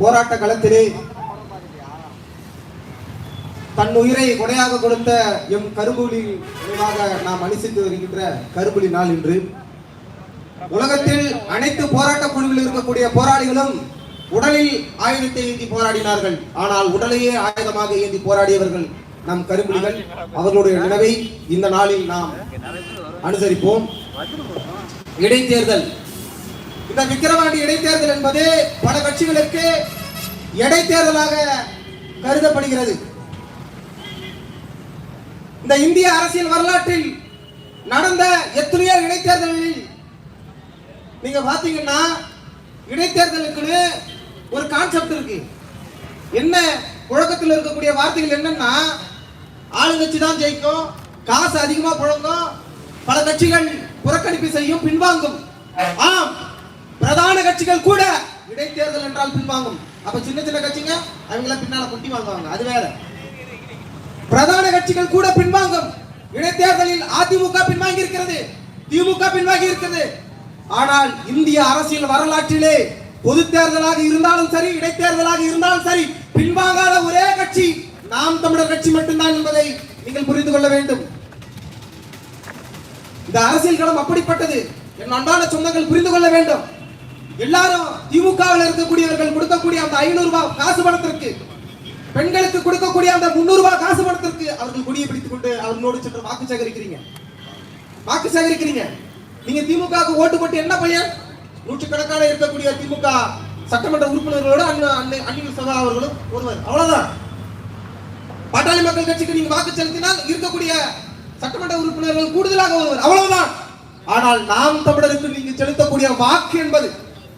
போராட்ட களத்திலே தன் உயிரை கொடையாக கொடுத்த எம் கரும்புலி நினைவாக நாம் அனுசரித்து வருகின்ற கரும்புலி நாள் இன்று. உலகத்தில் அனைத்து போராட்ட குழுவில் இருக்கக்கூடிய போராளிகளும் உடலில் ஆயுதத்தை ஏந்தி போராடினார்கள். ஆனால் உடலையே ஆயுதமாக ஏந்தி போராடியவர்கள் நம் கரும்புலிகள் அவர்களுடைய நினைவை இந்த நாளில் நாம் அனுசரிப்போம். இடைத்தேர்தல் இந்த விக்கிரவாண்டி இடைத்தேர்தல் என்பது பல கட்சிகளுக்கு இடைத்தேர்தலாக கருதப்படுகிறது. இந்த இந்திய அரசியல் வரலாற்றில் நடந்த எத்தனையோ இடைத்தேர்தல்களில் நீங்க பாத்தீங்கன்னா இடைத்தேர்தலுக்குன்னு ஒரு கான்செப்ட் இருக்கு. என்ன புழக்கத்தில் இருக்கக்கூடிய வார்த்தைகள் என்னன்னா ஆளுங்கட்சி தான் ஜெயிக்கும் காசு அதிகமா புழங்கும் பல கட்சிகள் புறக்கணிப்பு செய்யும் பின்வாங்கும். ஆ கட்சிகள் கூட இடைத்தேர்தல் என்றால் பின்வாங்கும். அப்ப சின்ன சின்ன கட்சிங்க அவங்கள பின்னால குட்டி வாங்குவாங்க அது வேற. பிரதான கட்சிகள் கூட பின்வாங்கும். இடைத்தேர்தலில் அதிமுக பின்வாங்கி இருக்கிறது. திமுக பின்வாங்கி இருக்கிறது. ஆனால் இந்திய அரசியல் வரலாற்றிலே பொது தேர்தலாக இருந்தாலும் சரி இடைத்தேர்தலாக இருந்தாலும் சரி பின்வாங்காத ஒரே கட்சி நாம் தமிழர் கட்சி மட்டும்தான் என்பதை நீங்கள் புரிந்து கொள்ள வேண்டும். இந்த அரசியல் களம் அப்படிப்பட்டது. என் அன்பான சொந்தங்கள் புரிந்து கொள்ள வேண்டும். எல்லாரும் திமுகவில் இருக்கக்கூடியவர்கள் கொடுக்கக்கூடிய அந்த ஐநூறு ரூபாய் காசு பணத்திற்கு பெண்களுக்கு கொடுக்கக்கூடிய அந்த முன்னூறு ரூபாய் காசு பணத்திற்கு அவர்கள் குடியை பிடித்துக் கொண்டு அவர்களோடு சென்று வாக்கு சேகரிக்கிறீங்க. வாக்கு சேகரிக்கிறீங்க. நீங்க திமுகவுக்கு ஓட்டு போட்டு என்ன பையன்? நூற்றுக்கணக்கான இருக்கக்கூடிய திமுக சட்டமன்ற உறுப்பினர்களோட அண்ணன் அண்ணன் அன்னில் சகா அவர்களும் ஒருவர். அவ்வளவுதான். பாட்டாளி மக்கள் கட்சிக்கு நீங்க வாக்கு செலுத்தினால் இருக்கக்கூடிய சட்டமன்ற உறுப்பினர்கள் கூடுதலாக ஒருவர். அவ்வளவுதான். ஆனால் நாம் தமிழருக்கு நீங்க செலுத்தக்கூடிய வாக்கு என்பது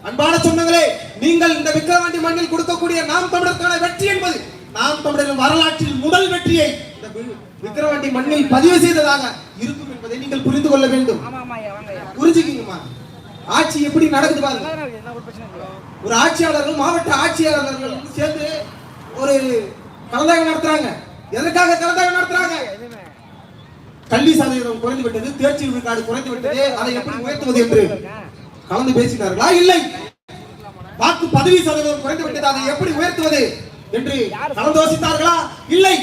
அன்பான சொந்தங்களே நீங்கள் இந்த விக்கிரவாண்டி மண்ணில் கொடுக்கக்கூடிய நாம் தமிழருக்கான வெற்றி என்பது நாம் தமிழரின் வரலாற்றில் முதல் வெற்றியை இந்த விக்கிரவாண்டி மண்ணில் பதிவு செய்ததாக இருக்கும் என்பதை நீங்கள் புரிந்து கொள்ள வேண்டும். புரிஞ்சுக்கிங்கம்மா. ஆட்சி எப்படி நடக்குது பாருங்க. ஒரு ஆட்சியாளர்கள் மாவட்ட ஆட்சியாளர்கள் சேர்ந்து ஒரு கலந்தாய்வு நடத்துறாங்க. எதற்காக கலந்தாய்வு நடத்துறாங்க? கல்வி சதவீதம் குறைந்து விட்டது தேர்ச்சி விழுக்காடு குறைந்து விட்டது. அதை எப்படி உயர்த்துவது என்று கலந்து பேசினார்களா? இல்லை. வாக்கு பதவி சதவீதம் குறைந்து விட்டது அதை எப்படி உயர்த்துவது என்று கலந்தோசித்தார்களா இல்லை.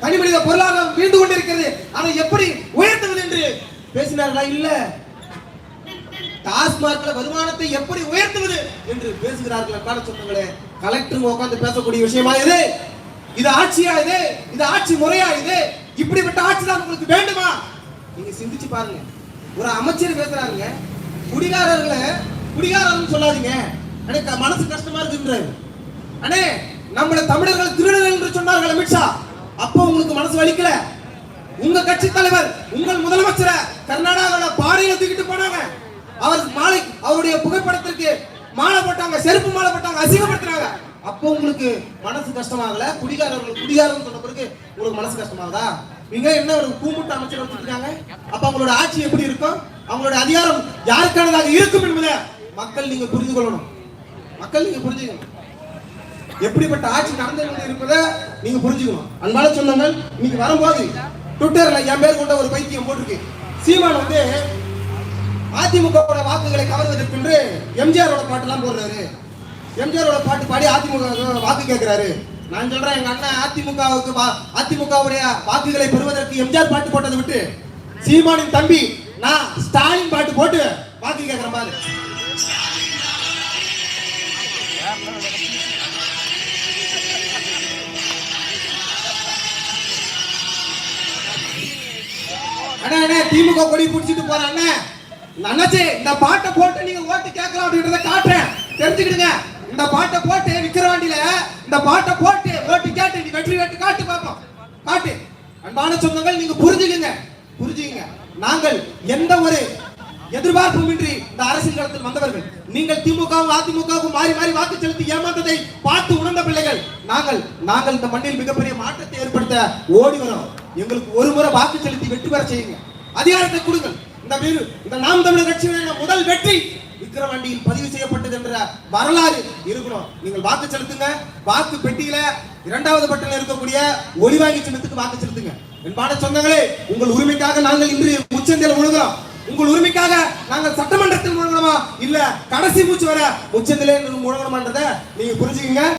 தனி மனித பொருளாதாரம் வீழ்ந்து கொண்டிருக்கிறது. அதை எப்படி உயர்த்துவது என்று பேசினார்களா? இல்ல. டாஸ்மார்க்ல வருமானத்தை எப்படி உயர்த்துவது என்று பேசுகிறார்கள். அன்பான சொந்தங்களே கலெக்டர் உட்கார்ந்து பேசக்கூடிய விஷயமா இது? இது ஆட்சியா இது? இது ஆட்சி முறையா இது? இப்படிப்பட்ட ஆட்சி தான் உங்களுக்கு வேண்டுமா? நீங்க சிந்திச்சு பாருங்க. ஒரு அமைச்சர் பேசுறாருங்க. குடிகாரர்களை குடிகாரர்னு சொல்லாதீங்க. எனக்கு மனசு கஷ்டமா இருக்குன்றாரு. அண்ணே நம்மள தமிழர்கள் திருடர்கள் என்று சொன்னார்கள் அமித்ஷா. அப்போ உங்களுக்கு மனசு வலிக்கல? உங்க கட்சி தலைவர் உங்கள் முதலமைச்சரை கர்நாடகாவில பாறையில தூக்கிட்டு போனாங்க. அவர் மாலை அவருடைய புகைப்படத்திற்கு மாலை போட்டாங்க செருப்பு மாலை போட்டாங்க அசிங்கப்படுத்துறாங்க அப்போ உங்களுக்கு மனசு கஷ்டமாகல? குடிகாரர்கள் குடிகாரன்னு சொன்ன பிறகு உங்களுக்கு மனசு கஷ்டமாகுதா? நீங்க என்ன ஒரு கூமுட்டு அமைச்சர் வச்சிருக்காங்க? அப்ப அவங்களோட ஆட்சி எப்படி இருக்கும்? அவங்களோட அதிகாரம் யாருக்கானதாக இருக்கும் என்பதை மக்கள் நீங்க புரிந்து கொள்ளணும். மக்கள் நீங்க புரிஞ்சுக்கணும் எப்படிப்பட்ட ஆட்சி நடந்து கொண்டு இருப்பதை நீங்க புரிஞ்சுக்கணும் அன்பான சொந்தங்கள் இன்னைக்கு வரும்போது ட்விட்டர்ல என் பேர் கொண்ட ஒரு பைத்தியம் போட்டிருக்கு. சீமான் வந்து அதிமுக வாக்குகளை கவர்வதற்கென்று எம்ஜிஆரோட பாட்டுலாம் போடுறாரு. எம்ஜிஆரோட பாட்டு பாடி அதிமுக வாக்கு கேட்கிறாரு நான் சொல்றேன் எங்க அண்ணன் அதிமுகவுக்கு வா- அதிமுகவுடைய வாக்குகளை பெறுவதற்கு எம்ஜிஆர் பாட்டு போட்டதை விட்டு சீமானின் தம்பி நான் ஸ்டாலின் பாட்டு போட்டு வாக்கு கேட்கிற மாதிரி அண்ணா அண்ணா திமுக கொடி பிடிச்சிட்டு போற அண்ணா. அண்ணாச்சி இந்த பாட்டை போட்டு நீங்க ஓட்டு கேட்கலாம் அப்படின்றத காட்டுறேன். தெரிஞ்சுக்கிடுங்க. இந்த பாட்டை போட்டு விக்கிரவாண்டியில இந்த பாட்டை போட்டு ஓட்டு கேட்டு நீ வெற்றி கேட்டு காட்டு பார்ப்போம் காட்டு. அன்பான சொந்தங்கள் நீங்க புரிஞ்சுக்குங்க. புரிஞ்சுக்குங்க. நாங்கள் எந்த ஒரு எதிர்பார்ப்புமின்றி இந்த அரசியல் களத்தில் வந்தவர்கள். நீங்கள் திமுகவும் அதிமுகவும் மாறி மாறி வாக்கு செலுத்தி ஏமாந்ததை பார்த்து உணர்ந்த பிள்ளைகள். நாங்கள் நாங்கள் இந்த மண்ணில் மிகப்பெரிய மாற்றத்தை ஏற்படுத்த ஓடி வரோம். எங்களுக்கு ஒரு முறை வாக்கு செலுத்தி வெற்றி பெற செய்யுங்க. அதிகாரத்தை கொடுங்கள். இந்த இந்த நாம் தமிழர் கட்சியுடைய முதல் வெற்றி விக்கிரவாண்டியில் பதிவு செய்யப்பட்டது என்ற வரலாறு இருக்கணும் நீங்கள் வாக்கு செலுத்துங்க. வாக்கு பெட்டியில இரண்டாவது பட்டியல இருக்கக்கூடிய ஒளிவாங்கி சின்னத்துக்கு வாக்கு செலுத்துங்க. என்பான சொந்தங்களே உங்கள் உரிமைக்காக நாங்கள் இன்று உச்சந்தியில் முழுகிறோம். உங்கள் உரிமைக்காக நாங்கள் சட்டமன்றத்தில் முழங்கணுமா இல்ல கடைசி மூச்சு வர உச்சத்திலே முழங்கணுமான்றத நீங்க புரிஞ்சுக்கங்க.